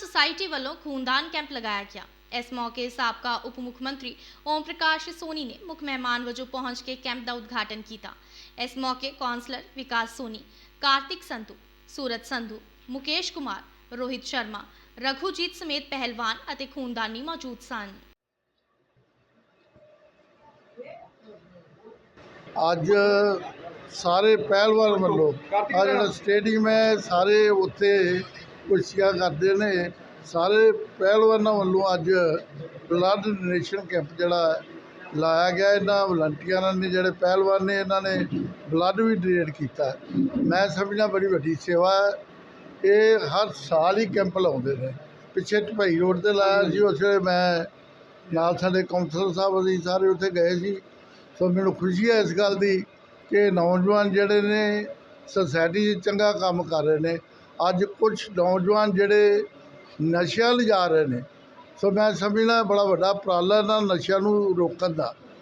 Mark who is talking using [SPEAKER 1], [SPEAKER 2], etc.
[SPEAKER 1] Society ਵੱਲੋਂ ਖੂਨਦਾਨ camp ਲਗਾਇਆ ਗਿਆ। ਇਸ ਮੌਕੇ ਸਾਬਕਾ ਉਪ ਮੁੱਖ ਮੰਤਰੀ ਓਮ ਪ੍ਰਕਾਸ਼ ਸੋਨੀ ਨੇ ਮੁੱਖ ਮਹਿਮਾਨ ਵਜੋਂ ਪਹੁੰਚ ਕੇ ਕੈਂਪ ਦਾ ਉਦਘਾਟਨ ਕੀਤਾ। ਇਸ ਮੌਕੇ ਕੌਂਸਲਰ ਵਿਕਾਸ ਸੋਨੀ, ਕਾਰਤਿਕ ਸੰਧੂ, ਸੂਰਤ ਸੰਧੂ, ਮੁਕੇਸ਼ ਕੁਮਾਰ, ਰੋਹਿਤ ਸ਼ਰਮਾ, ਰਘੂਜੀਤ ਸਮੇਤ ਪਹਿਲਵਾਨ ਅਤੇ ਖੂਨਦਾਨੀ ਮੌਜੂਦ ਸਨ।
[SPEAKER 2] ਅੱਜ ਸਾਰੇ ਪਹਿਲਵਾਨ ਵੱਲੋਂ ਆ ਜਿਹੜਾ ਸਟੇਡੀਅਮ ਹੈ, ਸਾਰੇ ਉੱਥੇ ਕੁਰਸੀਆਂ ਕਰਦੇ ਨੇ। ਸਾਰੇ ਪਹਿਲਵਾਨਾਂ ਵੱਲੋਂ ਅੱਜ ਬਲੱਡ ਡੋਨੇਸ਼ਨ ਕੈਂਪ ਜਿਹੜਾ ਲਾਇਆ ਗਿਆ। ਇਹਨਾਂ ਵਲੰਟੀਅਰਾਂ ਨੇ, ਜਿਹੜੇ ਪਹਿਲਵਾਨ ਨੇ, ਇਹਨਾਂ ਨੇ ਬਲੱਡ ਵੀ ਡੋਨੇਟ ਕੀਤਾ। ਮੈਂ ਸਮਝਦਾ ਬੜੀ ਵੱਡੀ ਸੇਵਾ ਹੈ। ਇਹ ਹਰ ਸਾਲ ਹੀ ਕੈਂਪ ਲਾਉਂਦੇ ਨੇ। ਪਿੱਛੇ ਢਪਈ ਰੋਡ ਤੇ ਲਾਇਆ ਸੀ। ਉਸ ਵੇਲੇ ਮੈਂ ਨਾਲ ਸਾਡੇ ਕਾਉਂਸਲਰ ਸਾਹਿਬ ਅਸੀਂ ਸਾਰੇ ਉੱਥੇ ਗਏ ਸੀ। ਸੋ ਮੈਨੂੰ ਖੁਸ਼ੀ ਹੈ ਇਸ ਗੱਲ ਦੀ ਕਿ ਨੌਜਵਾਨ ਜਿਹੜੇ ਨੇ ਸੋਸਾਇਟੀ 'ਚ ਚੰਗਾ ਕੰਮ ਕਰ ਰਹੇ ਨੇ। ਅੱਜ ਕੁਝ ਨੌਜਵਾਨ ਜਿਹੜੇ ਨਸ਼ਿਆਂ ਲਿਜਾ ਰਹੇ ਨੇ। ਸੋ ਮੈਂ ਸਮਝਦਾ ਬੜਾ ਵੱਡਾ ਉਪਰਾਲਾ ਇਹਨਾਂ ਨਸ਼ਿਆਂ ਨੂੰ ਰੋਕਣ ਦਾ।